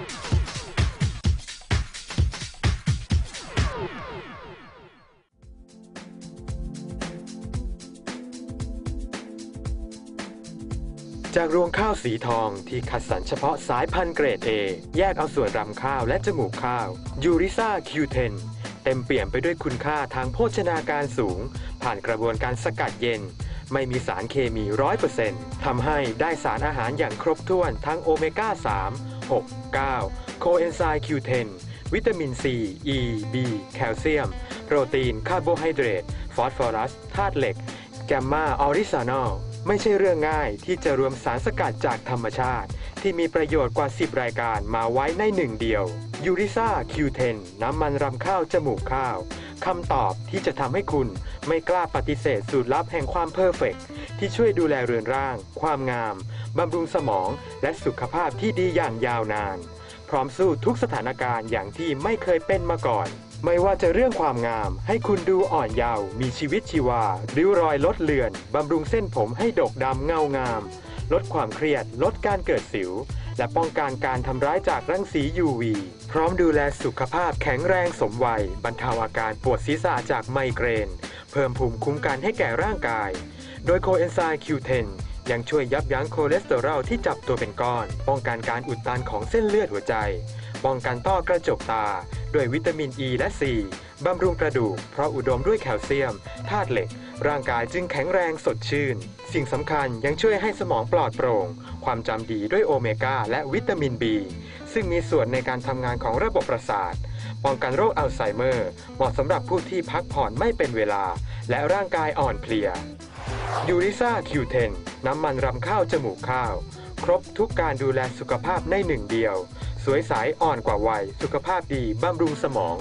จากรวงข้าวสีทองที่คัดสรรเฉพาะสายพันธุ์เกรด A แยกเอาส่วนรำข้าวและจมูกข้าวยูริซา Q10 เต็มเปี่ยมไปด้วยคุณค่าทางโภชนาการสูง ผ่านกระบวนการสกัดเย็น ไม่มีสารเคมี 100%ทำให้ได้สารอาหารอย่างครบถ้วนทั้งโอเมก้า 3 6 9 โคเอนไซม์ Q10 วิตามิน C E B แคลเซียม โปรตีน คาร์โบไฮเดรต ฟอสฟอรัส ธาตุเหล็ก แกมมาออริซานอล ไม่ใช่เรื่องง่ายที่จะรวมสารสกัดจากธรรมชาติ ที่มีประโยชน์กว่า 10 รายการมาไว้ในหนึ่งเดียว ยูริซ่า Q10 น้ำมันรำข้าวจมูกข้าว คำตอบที่จะทำให้คุณไม่กล้าปฏิเสธสูตรลับแห่งความเพอร์เฟกต์ที่ช่วยดูแลเรือนร่าง ความงาม บำรุงสมองและสุขภาพที่ดีอย่างยาวนาน พร้อมสู้ทุกสถานการณ์อย่างที่ไม่เคยเป็นมาก่อน ไม่ว่าจะเรื่องความงาม ให้คุณดูอ่อนเยาว์มีชีวิตชีวา ริ้วรอยลดเลือน บำรุงเส้นผมให้ดกดำเงางาม ลดความเครียด ลดการเกิดสิว และป้องกันการทำร้ายจากรังสี UV พร้อมดูแลสุขภาพแข็งแรงสมวัย บรรเทาอาการปวดศีรษะจากไมเกรน เพิ่มภูมิคุ้มกันให้แก่ร่างกาย โดยโคเอนไซม์ Q10 ยังช่วยยับยั้งคอเลสเตอรอลที่จับตัวเป็นก้อน ป้องกันการอุดตันของเส้นเลือดหัวใจ ป้องกันต้อกระจกตา ด้วยวิตามินอ e ีและ C บำรุงกระดูก เพราะอุดมด้วยแคลเซียมธาตุเหล็ก ร่างกายจึงแข็งแรงสดชื่น สิ่งสำคัญยังช่วยให้สมองปลอดโปร่ง ความจำดีด้วยโอเมก้าและวิตามิน B ซึ่งมีส่วนในการทำงานของระบบประสาท ป้องกันโรคอัลไซเมอร์ เหมาะสำหรับผู้ที่พักผ่อนไม่เป็นเวลา และร่างกายอ่อนเพลียยูริซาคิวเทน้ำมันรำข้าวจมูกข้าว ครบทุกการดูแลสุขภาพในหนึ่งเดียว สวยใสอ่อนกว่าวัย สุขภาพดีบำรุงสมอง